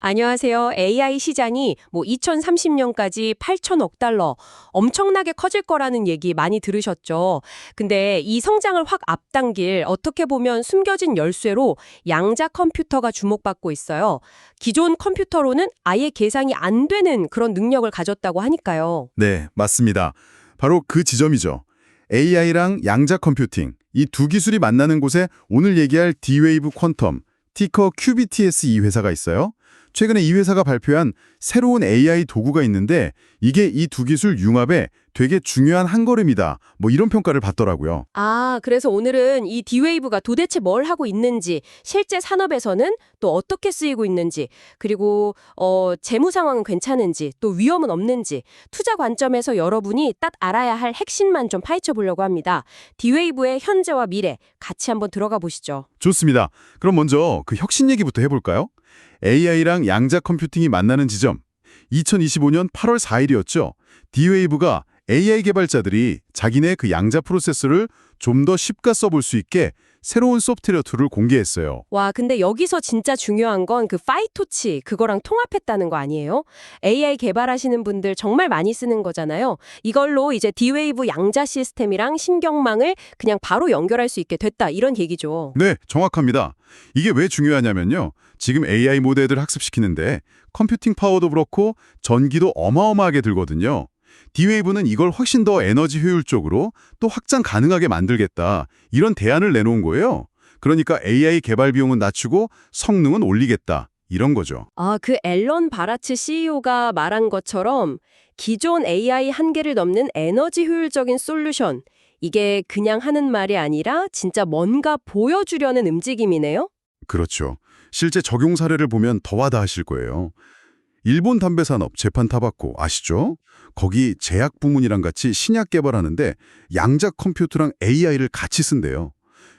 안녕하세요. AI 시장이 뭐 2030년까지 8천억 달러 엄청나게 커질 거라는 얘기 많이 들으셨죠. 근데 이 성장을 확 앞당길 어떻게 보면 숨겨진 열쇠로 양자 컴퓨터가 주목받고 있어요. 기존 컴퓨터로는 아예 계산이 안 되는 그런 능력을 가졌다고 하니까요. 네, 맞습니다. 바로 그 지점이죠. AI랑 양자 컴퓨팅, 이 두 기술이 만나는 곳에 오늘 얘기할 D-Wave 퀀텀, 티커 QBTS 이 회사가 있어요. 최근에 이 회사가 발표한 새로운 AI 도구가 있는데 이게 이 두 기술 융합에 되게 중요한 한 걸음이다. 뭐 이런 평가를 받더라고요. 아, 그래서 오늘은 이 D-Wave가 도대체 뭘 하고 있는지, 실제 산업에서는 또 어떻게 쓰이고 있는지, 그리고 어, 재무 상황은 괜찮은지, 또 위험은 없는지, 투자 관점에서 여러분이 딱 알아야 할 핵심만 좀 파헤쳐 보려고 합니다. D-Wave의 현재와 미래 같이 한번 들어가 보시죠. 좋습니다. 그럼 먼저 그 혁신 얘기부터 해볼까요? AI랑 양자 컴퓨팅이 만나는 지점. 2025년 8월 4일이었죠. D-Wave가 AI 개발자들이 자기네 그 양자 프로세서를 좀 더 쉽게 써볼 수 있게 새로운 소프트웨어 툴을 공개했어요. 와, 근데 여기서 진짜 중요한 건 그 파이토치 그거랑 통합했다는 거 아니에요? AI 개발하시는 분들 정말 많이 쓰는 거잖아요. 이걸로 이제 D-Wave 양자 시스템이랑 신경망을 그냥 바로 연결할 수 있게 됐다 이런 얘기죠. 네, 정확합니다. 이게 왜 중요하냐면요. 지금 AI 모델들 학습시키는데 컴퓨팅 파워도 그렇고 전기도 어마어마하게 들거든요. D-Wave는 이걸 훨씬 더 에너지 효율적으로 또 확장 가능하게 만들겠다. 이런 대안을 내놓은 거예요. 그러니까 AI 개발 비용은 낮추고 성능은 올리겠다. 이런 거죠. 아, 그 앨런 바라츠 CEO가 말한 것처럼 기존 AI 한계를 넘는 에너지 효율적인 솔루션. 이게 그냥 하는 말이 아니라 진짜 뭔가 보여주려는 움직임이네요. 그렇죠. 실제 적용 사례를 보면 더 와닿으실 거예요. 일본 담배 산업 재판 타바코 아시죠? 거기 제약 부문이랑 같이 신약 개발하는데 양자 컴퓨터랑 AI를 같이 쓴대요.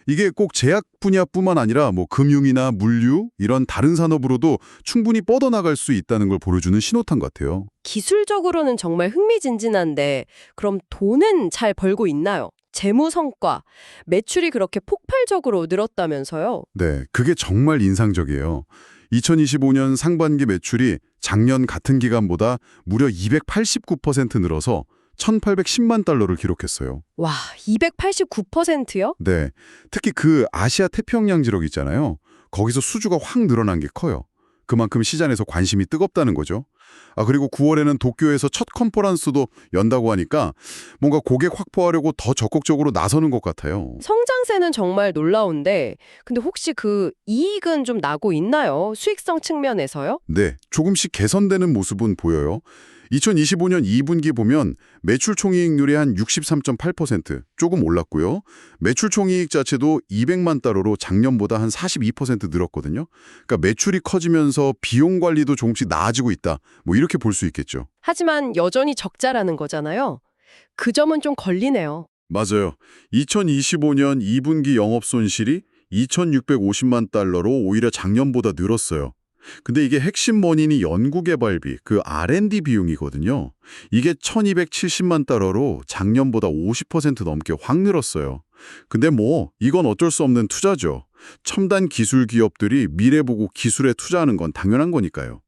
이게 꼭 제약 분야뿐만 아니라 뭐 금융이나 물류 이런 다른 산업으로도 충분히 뻗어나갈 수 있다는 걸 보여주는 신호탄 같아요. 기술적으로는 정말 흥미진진한데 그럼 돈은 잘 벌고 있나요? 재무 성과, 매출이 그렇게 폭발적으로 늘었다면서요? 네, 그게 정말 인상적이에요. 2025년 상반기 매출이 작년 같은 기간보다 무려 289% 늘어서 1,810만 달러를 기록했어요. 와, 289%요? 네, 특히 그 아시아 태평양 지역 있잖아요. 거기서 수주가 확 늘어난 게 커요. 그만큼 시장에서 관심이 뜨겁다는 거죠. 아 그리고 9월에는 도쿄에서 첫 컨퍼런스도 연다고 하니까 뭔가 고객 확보하려고 더 적극적으로 나서는 것 같아요. 성장세는 정말 놀라운데 근데 혹시 그 이익은 좀 나고 있나요? 수익성 측면에서요? 네, 조금씩 개선되는 모습은 보여요. 2025년 2분기 보면 매출 총이익률이 한 63.8% 조금 올랐고요. 매출 총이익 자체도 200만 달러로 작년보다 한 42% 늘었거든요. 그러니까 매출이 커지면서 비용 관리도 조금씩 나아지고 있다. 뭐 이렇게 볼 수 있겠죠. 하지만 여전히 적자라는 거잖아요. 그 점은 좀 걸리네요. 맞아요. 2025년 2분기 영업 손실이 2,650만 달러로 오히려 작년보다 늘었어요. 근데 이게 핵심 원인이 연구개발비, 그 R&D 비용이거든요. 이게 1270만 달러로 작년보다 50% 넘게 확 늘었어요. 근데 뭐 이건 어쩔 수 없는 투자죠. 첨단 기술 기업들이 미래 보고 기술에 투자하는 건 당연한 거니까요.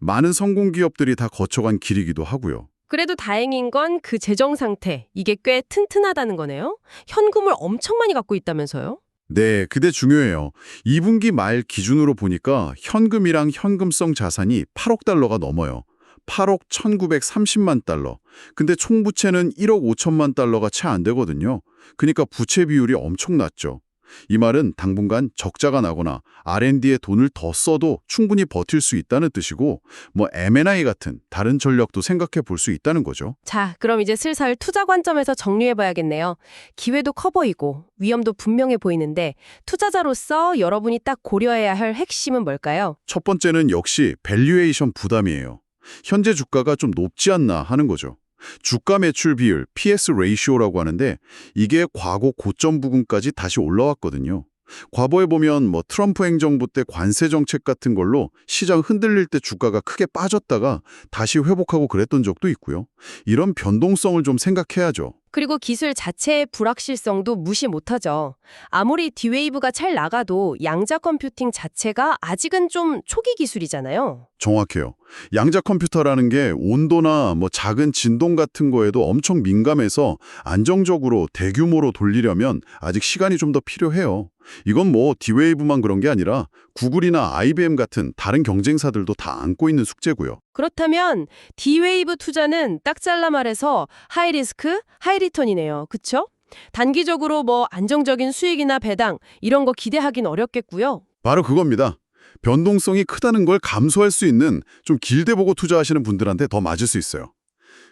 많은 성공 기업들이 다 거쳐간 길이기도 하고요. 그래도 다행인 건 그 재정 상태, 이게 꽤 튼튼하다는 거네요. 현금을 엄청 많이 갖고 있다면서요? 네, 그게 중요해요. 2분기 말 기준으로 보니까 현금이랑 현금성 자산이 8억 달러가 넘어요. 8억 1930만 달러. 근데 총 부채는 1억 5천만 달러가 채 안 되거든요. 그러니까 부채 비율이 엄청 낮죠. 이 말은 당분간 적자가 나거나 R&D에 돈을 더 써도 충분히 버틸 수 있다는 뜻이고 뭐 M&A 같은 다른 전략도 생각해 볼 수 있다는 거죠. 자, 그럼 이제 슬슬 투자 관점에서 정리해 봐야겠네요. 기회도 커 보이고 위험도 분명해 보이는데 투자자로서 여러분이 딱 고려해야 할 핵심은 뭘까요? 첫 번째는 역시 밸류에이션 부담이에요. 현재 주가가 좀 높지 않나 하는 거죠. 주가 매출 비율, PS 레이시오라고 하는데 이게 과거 고점 부근까지 다시 올라왔거든요. 과거에 보면 뭐 트럼프 행정부 때 관세 정책 같은 걸로 시장 흔들릴 때 주가가 크게 빠졌다가 다시 회복하고 그랬던 적도 있고요. 이런 변동성을 좀 생각해야죠. 그리고 기술 자체의 불확실성도 무시 못하죠. 아무리 디웨이브가 잘 나가도 양자 컴퓨팅 자체가 아직은 좀 초기 기술이잖아요. 정확해요. 양자 컴퓨터라는 게 온도나 뭐 작은 진동 같은 거에도 엄청 민감해서 안정적으로 대규모로 돌리려면 아직 시간이 좀 더 필요해요. 이건 뭐 디웨이브만 그런 게 아니라 구글이나 IBM 같은 다른 경쟁사들도 다 안고 있는 숙제고요. 그렇다면 디웨이브 투자는 딱 잘라 말해서 하이 리스크, 하이 리턴이네요. 그쵸? 단기적으로 뭐 안정적인 수익이나 배당 이런 거 기대하긴 어렵겠고요. 바로 그겁니다. 변동성이 크다는 걸 감수할 수 있는 좀 길게 보고 투자하시는 분들한테 더 맞을 수 있어요.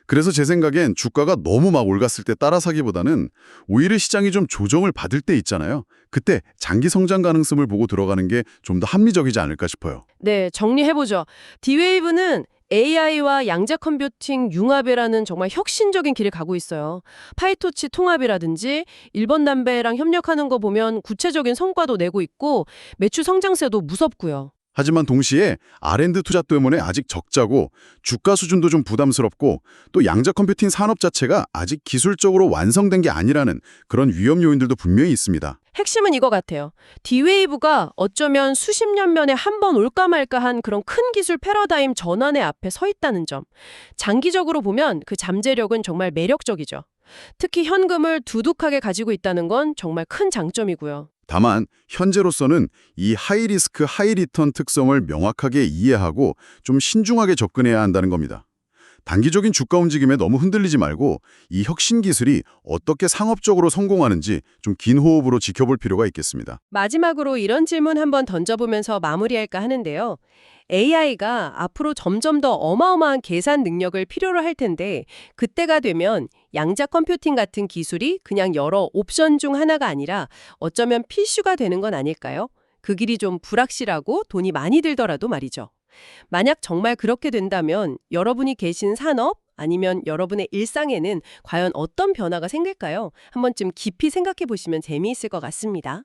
그래서 제 생각엔 주가가 너무 막 올갔을 때 따라 사기보다는 오히려 시장이 좀 조정을 받을 때 있잖아요. 그때 장기 성장 가능성을 보고 들어가는 게 좀 더 합리적이지 않을까 싶어요. 네, 정리해보죠. 디웨이브는 AI와 양자 컴퓨팅 융합이라는 정말 혁신적인 길을 가고 있어요. 파이토치 통합이라든지 일본 담배랑 협력하는 거 보면 구체적인 성과도 내고 있고 매출 성장세도 무섭고요. 하지만 동시에 R&D 투자 때문에 아직 적자고 주가 수준도 좀 부담스럽고 또 양자 컴퓨팅 산업 자체가 아직 기술적으로 완성된 게 아니라는 그런 위험 요인들도 분명히 있습니다. 핵심은 이거 같아요. 디웨이브가 어쩌면 수십 년 만에 한 번 올까 말까 한 그런 큰 기술 패러다임 전환의 앞에 서 있다는 점. 장기적으로 보면 그 잠재력은 정말 매력적이죠. 특히 현금을 두둑하게 가지고 있다는 건 정말 큰 장점이고요. 다만 현재로서는 이 하이리스크 하이리턴 특성을 명확하게 이해하고 좀 신중하게 접근해야 한다는 겁니다. 단기적인 주가 움직임에 너무 흔들리지 말고 이 혁신 기술이 어떻게 상업적으로 성공하는지 좀 긴 호흡으로 지켜볼 필요가 있겠습니다. 마지막으로 이런 질문 한번 던져보면서 마무리할까 하는데요. AI가 앞으로 점점 더 어마어마한 계산 능력을 필요로 할 텐데 그때가 되면 양자 컴퓨팅 같은 기술이 그냥 여러 옵션 중 하나가 아니라 어쩌면 필수가 되는 건 아닐까요? 그 길이 좀 불확실하고 돈이 많이 들더라도 말이죠. 만약 정말 그렇게 된다면 여러분이 계신 산업 아니면 여러분의 일상에는 과연 어떤 변화가 생길까요? 한 번쯤 깊이 생각해 보시면 재미있을 것 같습니다.